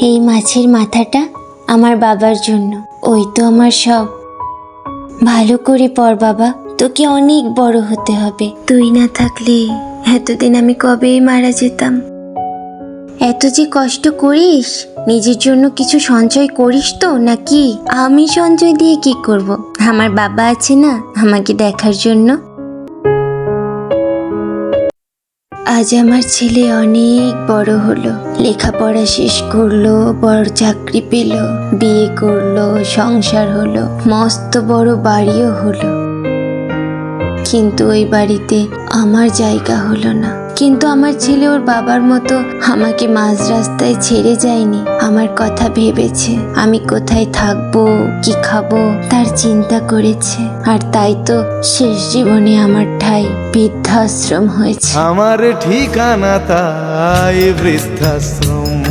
এই মাছের মাথাটা আমার বাবার জন্য। ওই তো আমার সব। ভালো করে পর বাবা, তোকে অনেক বড় হতে হবে। তুই না থাকলে এতদিন আমি কবেই মারা যেতাম। এত যে কষ্ট করিস, নিজের জন্য কিছু সঞ্চয় করিস তো নাকি? আমি সঞ্চয় দিয়ে কি করব? আমার বাবা আছে না, আমাকে দেখার জন্য। আজ আমার ছেলে অনেক বড় হলো। লেখাপড়া শেষ করল, বড় চাকরি পেল, বিয়ে করল, সংসার হলো, মস্ত বড় বাড়িও হলো। কিন্তু ওই বাড়িতে আমার জায়গা হলো না। কিন্তু আমার ছেলে ওর বাবার মতো আমাকে মাঝ রাস্তায় ছেড়ে যায়নি। আমার কথা ভেবেছে, আমি কোথায় থাকব, কি খাব, তার চিন্তা করেছে। আর তাই তো শেষ জীবনে আমার ঠাই বৃদ্ধাশ্রম হয়েছে। আমার ঠিকানা তাই বৃদ্ধাশ্রম।